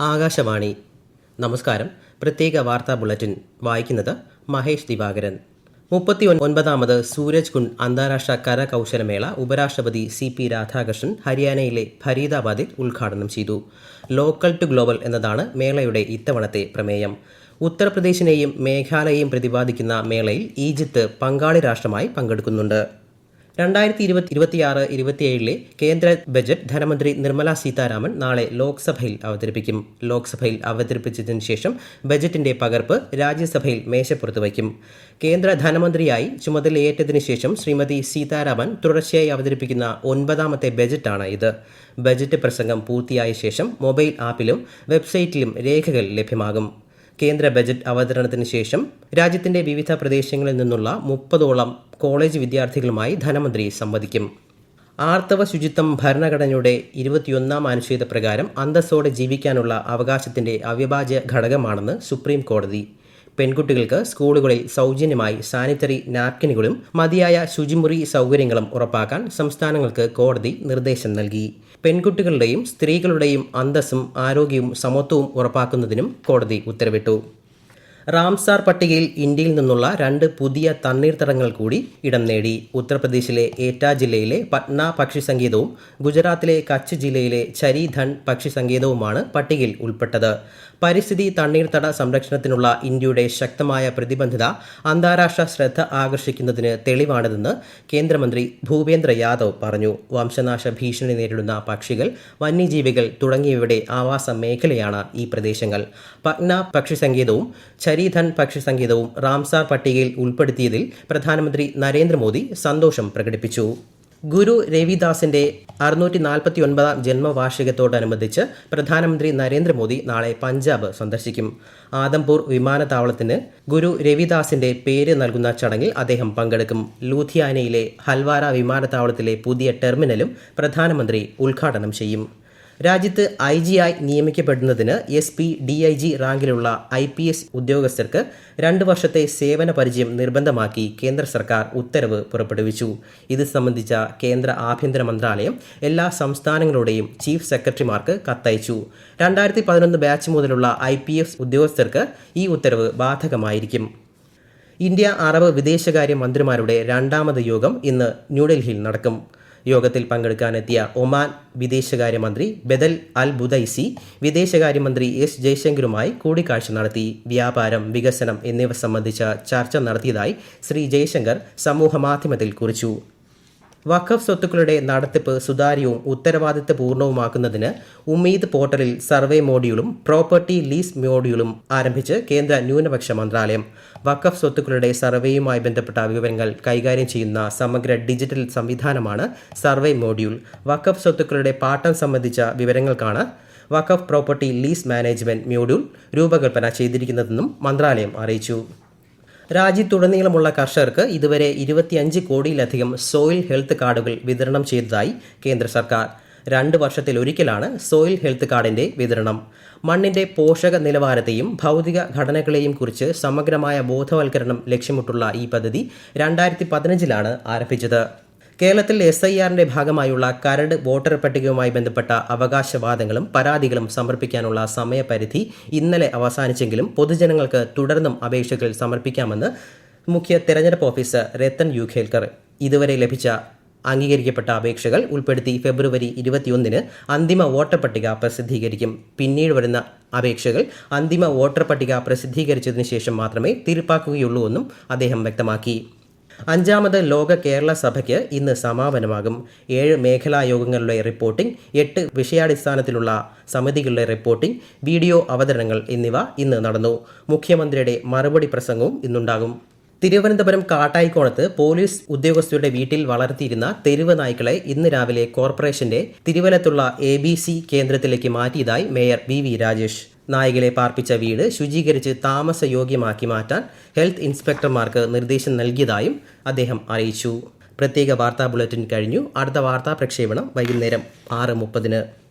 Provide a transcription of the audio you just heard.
ആകാശവാണി. നമസ്കാരം. പ്രത്യേക വാർത്താ ബുള്ളറ്റിൻ വായിക്കുന്നത് മഹേഷ് ദിവാകരൻ. മുപ്പത്തി ഒൻപതാമത് സൂരജ് കുണ്ട് അന്താരാഷ്ട്ര കരകൗശലമേള ഉപരാഷ്ട്രപതി സി പി രാധാകൃഷ്ണൻ ഹരിയാനയിലെ ഫരീദാബാദിൽ ഉദ്ഘാടനം ചെയ്തു. ലോക്കൽ ടു ഗ്ലോബൽ എന്നതാണ് മേളയുടെ ഇത്തവണത്തെ പ്രമേയം. ഉത്തർപ്രദേശിനെയും മേഘാലയയും പ്രതിപാദിക്കുന്ന മേളയിൽ ഈജിപ്ത് പങ്കാളി രാഷ്ട്രമായി പങ്കെടുക്കുന്നുണ്ട്. രണ്ടായിരത്തി ഇരുപത്തി ഇരുപത്തിയാറ് ഇരുപത്തിയേഴിലെ കേന്ദ്ര ബജറ്റ് ധനമന്ത്രി നിർമ്മല സീതാരാമൻ നാളെ ലോക്സഭയിൽ അവതരിപ്പിക്കും. ലോക്സഭയിൽ അവതരിപ്പിച്ചതിന് ശേഷം ബജറ്റിന്റെ പകർപ്പ് രാജ്യസഭയിൽ മേശപ്പുറത്ത് വയ്ക്കും. കേന്ദ്ര ധനമന്ത്രിയായി ചുമതലയേറ്റതിനു ശേഷം ശ്രീമതി സീതാരാമൻ തുടർച്ചയായി അവതരിപ്പിക്കുന്ന ഒൻപതാമത്തെ ബജറ്റാണ് ഇത്. ബജറ്റ് പ്രസംഗം പൂർത്തിയായ ശേഷം മൊബൈൽ ആപ്പിലും വെബ്സൈറ്റിലും രേഖകൾ ലഭ്യമാകും. കേന്ദ്ര ബജറ്റ് അവതരണത്തിന് ശേഷം രാജ്യത്തിന്റെ വിവിധ പ്രദേശങ്ങളിൽ നിന്നുള്ള മുപ്പതോളം കോളേജ് വിദ്യാർത്ഥികളുമായി ധനമന്ത്രി സംവദിക്കും. ആർത്തവ ശുചിത്വം ഭരണഘടനയുടെ ഇരുപത്തിയൊന്നാം അനുച്ഛേദ പ്രകാരം അന്തസ്സോടെ ജീവിക്കാനുള്ള അവകാശത്തിന്റെ അവിഭാജ്യ ഘടകമാണെന്ന് സുപ്രീം കോടതി പെൺകുട്ടികൾക്ക് സ്കൂളുകളിൽ സൗജന്യമായി സാനിറ്ററി നാപ്കിനുകളും മതിയായ ശുചിമുറി സൗകര്യങ്ങളും ഉറപ്പാക്കാൻ സംസ്ഥാനങ്ങൾക്ക് കോടതി നിർദ്ദേശം നൽകി. പെൺകുട്ടികളുടെയും സ്ത്രീകളുടെയും അന്തസ്സും ആരോഗ്യവും സമത്വവും ഉറപ്പാക്കുന്നതിനും കോടതി ഉത്തരവിട്ടു. റാംസാർ പട്ടികയിൽ ഇന്ത്യയിൽ നിന്നുള്ള രണ്ട് പുതിയ തണ്ണീർത്തടങ്ങൾ കൂടി ഇടം നേടി. ഉത്തർപ്രദേശിലെ ഏറ്റ ജില്ലയിലെ പട്ന പക്ഷി സങ്കേതവും ഗുജറാത്തിലെ കച്ച് ജില്ലയിലെ ചരിധൺ പക്ഷി സങ്കേതവുമാണ് പട്ടികയിൽ ഉൾപ്പെട്ടത്. പരിസ്ഥിതി തണ്ണീർത്തട സംരക്ഷണത്തിനുള്ള ഇന്ത്യയുടെ ശക്തമായ പ്രതിബദ്ധത അന്താരാഷ്ട്ര ശ്രദ്ധ ആകർഷിക്കുന്നതിന് തെളിവാണിതെന്ന് കേന്ദ്രമന്ത്രി ഭൂപേന്ദ്ര യാദവ് പറഞ്ഞു. വംശനാശ ഭീഷണി നേരിടുന്ന പക്ഷികൾ വന്യജീവികൾ തുടങ്ങിയവയുടെ ആവാസ മേഖലയാണ് ഈ പ്രദേശങ്ങൾ. പട്ന പക്ഷി സങ്കേതവും ചരിധൺ പക്ഷി സംഗീതവും റാംസാർ പട്ടികയിൽ ഉൾപ്പെടുത്തിയതിൽ പ്രധാനമന്ത്രി നരേന്ദ്രമോദി സന്തോഷം പ്രകടിപ്പിച്ചു. ഗുരു രവിദാസിന്റെ അറുന്നൂറ്റി നാൽപ്പത്തി ഒൻപതാം ജന്മവാർഷികത്തോടനുബന്ധിച്ച് പ്രധാനമന്ത്രി നരേന്ദ്രമോദി നാളെ പഞ്ചാബ് സന്ദർശിക്കും. ആദംപൂർ വിമാനത്താവളത്തിന് ഗുരു രവിദാസിന്റെ പേര് നൽകുന്ന ചടങ്ങിൽ അദ്ദേഹം പങ്കെടുക്കും. ലൂധിയാനയിലെ ഹൽവാര വിമാനത്താവളത്തിലെ പുതിയ ടെർമിനലും പ്രധാനമന്ത്രി ഉദ്ഘാടനം ചെയ്യും. രാജ്യത്ത് ഐ ജി ആയി നിയമിക്കപ്പെടുന്നതിന് S P D I G റാങ്കിലുള്ള ഐ പി എസ് ഉദ്യോഗസ്ഥർക്ക് രണ്ട് വർഷത്തെ സേവന പരിചയം നിർബന്ധമാക്കി കേന്ദ്ര സർക്കാർ ഉത്തരവ് പുറപ്പെടുവിച്ചു. ഇത് സംബന്ധിച്ച കേന്ദ്ര ആഭ്യന്തര മന്ത്രാലയം എല്ലാ സംസ്ഥാനങ്ങളുടെയും ചീഫ് സെക്രട്ടറിമാർക്ക് കത്തയച്ചു. രണ്ടായിരത്തി പതിനൊന്ന് ബാച്ച് മുതലുള്ള ഐ പി എസ് ഉദ്യോഗസ്ഥർക്ക് ഈ ഉത്തരവ് ബാധകമായിരിക്കും. ഇന്ത്യ അറബ് വിദേശകാര്യ മന്ത്രിമാരുടെ രണ്ടാമത് യോഗം ഇന്ന് ന്യൂഡൽഹിയിൽ നടക്കും. യോഗത്തിൽ പങ്കെടുക്കാനെത്തിയ ഒമാൻ വിദേശകാര്യമന്ത്രി ബദൽ അൽ ബുദൈസി വിദേശകാര്യമന്ത്രി എസ് ജയശങ്കറുമായി കൂടിക്കാഴ്ച നടത്തി. വ്യാപാരം വികസനം എന്നിവ സംബന്ധിച്ച ചർച്ച നടത്തിയതായി ശ്രീ ജയശങ്കർ സമൂഹമാധ്യമത്തിൽ കുറിച്ചു. വഖഫ് സ്വത്തുക്കളുടെ നടത്തിപ്പ് സുതാര്യവും ഉത്തരവാദിത്തപൂർണവുമാക്കുന്നതിന് ഉമീദ് പോർട്ടലിൽ സർവേ മോഡ്യൂളും പ്രോപ്പർട്ടി ലീസ് മോഡ്യൂളും ആരംഭിച്ച് കേന്ദ്ര ന്യൂനപക്ഷ മന്ത്രാലയം. വഖഫ് സ്വത്തുക്കളുടെ സർവേയുമായി ബന്ധപ്പെട്ട വിവരങ്ങൾ കൈകാര്യം ചെയ്യുന്ന സമഗ്ര ഡിജിറ്റൽ സംവിധാനമാണ് സർവേ മോഡ്യൂൾ. വഖഫ് സ്വത്തുക്കളുടെ പാട്ടം സംബന്ധിച്ച വിവരങ്ങൾക്കാണ് Waqf property lease management module രൂപകൽപ്പന ചെയ്തിരിക്കുന്നതെന്നും മന്ത്രാലയം അറിയിച്ചു. രാജ്യത്തുടനീളമുള്ള കർഷകർക്ക് ഇതുവരെ ഇരുപത്തിയഞ്ച് കോടിയിലധികം സോയിൽ ഹെൽത്ത് കാർഡുകൾ വിതരണം ചെയ്തതായി കേന്ദ്ര സർക്കാർ. രണ്ട് വർഷത്തിലൊരിക്കലാണ് സോയിൽ ഹെൽത്ത് കാർഡിന്റെ വിതരണം. മണ്ണിന്റെ പോഷക നിലവാരത്തെയും ഭൗതിക ഘടനകളെയും കുറിച്ച് സമഗ്രമായ ബോധവൽക്കരണം ലക്ഷ്യമിട്ടുള്ള ഈ പദ്ധതി രണ്ടായിരത്തി പതിനഞ്ചിലാണ് ആരംഭിച്ചത്. കേരളത്തിൽ എസ് ഐ ആറിന്റെ ഭാഗമായുള്ള കരട് വോട്ടർ പട്ടികയുമായി ബന്ധപ്പെട്ട അവകാശവാദങ്ങളും പരാതികളും സമർപ്പിക്കാനുള്ള സമയപരിധി ഇന്നലെ അവസാനിച്ചെങ്കിലും പൊതുജനങ്ങൾക്ക് തുടർന്നും അപേക്ഷകൾ സമർപ്പിക്കാമെന്ന് മുഖ്യ തെരഞ്ഞെടുപ്പ് ഓഫീസർ രത്തൻ യുഖേൽക്കർ. ഇതുവരെ ലഭിച്ച അംഗീകരിക്കപ്പെട്ട അപേക്ഷകൾ ഉൾപ്പെടുത്തി ഫെബ്രുവരി ഇരുപത്തിയൊന്നിന് അന്തിമ വോട്ടർ പട്ടിക പ്രസിദ്ധീകരിക്കും. പിന്നീട് വരുന്ന അപേക്ഷകൾ അന്തിമ വോട്ടർ പട്ടിക പ്രസിദ്ധീകരിച്ചതിന് ശേഷം മാത്രമേ തീർപ്പാക്കുകയുള്ളൂ എന്നും അദ്ദേഹം വ്യക്തമാക്കി. അഞ്ചാമത് ലോക കേരള സഭയ്ക്ക് ഇന്ന് സമാപനമാകും. ഏഴ് മേഖലാ യോഗങ്ങളുടെ റിപ്പോർട്ടിംഗ് എട്ട് വിഷയാടിസ്ഥാനത്തിലുള്ള സമിതികളുടെ റിപ്പോർട്ടിംഗ് വീഡിയോ അവതരണങ്ങൾ എന്നിവ ഇന്ന് നടന്നു. മുഖ്യമന്ത്രിയുടെ മറുപടി പ്രസംഗവും ഇന്നുണ്ടാകും. തിരുവനന്തപുരം കാട്ടായിക്കോണത്ത് പോലീസ് ഉദ്യോഗസ്ഥരുടെ വീട്ടിൽ വളർത്തിയിരുന്ന തെരുവ് നായ്ക്കളെ ഇന്ന് രാവിലെ കോർപ്പറേഷന്റെ തിരുവനത്തുള്ള എ കേന്ദ്രത്തിലേക്ക് മാറ്റിയതായി മേയർ വി രാജേഷ്. നായകളെ പാർപ്പിച്ച വീട് ശുചീകരിച്ച് താമസയോഗ്യമാക്കി മാറ്റാൻ ഹെൽത്ത് ഇൻസ്പെക്ടർമാർക്ക് നിർദ്ദേശം നൽകിയതായും അദ്ദേഹം അറിയിച്ചു. പ്രത്യേക വാർത്താ ബുള്ളറ്റിൻ കഴിഞ്ഞു. അടുത്ത വാർത്താ പ്രക്ഷേപണം വൈകുന്നേരം ആറ് മുപ്പതിന്.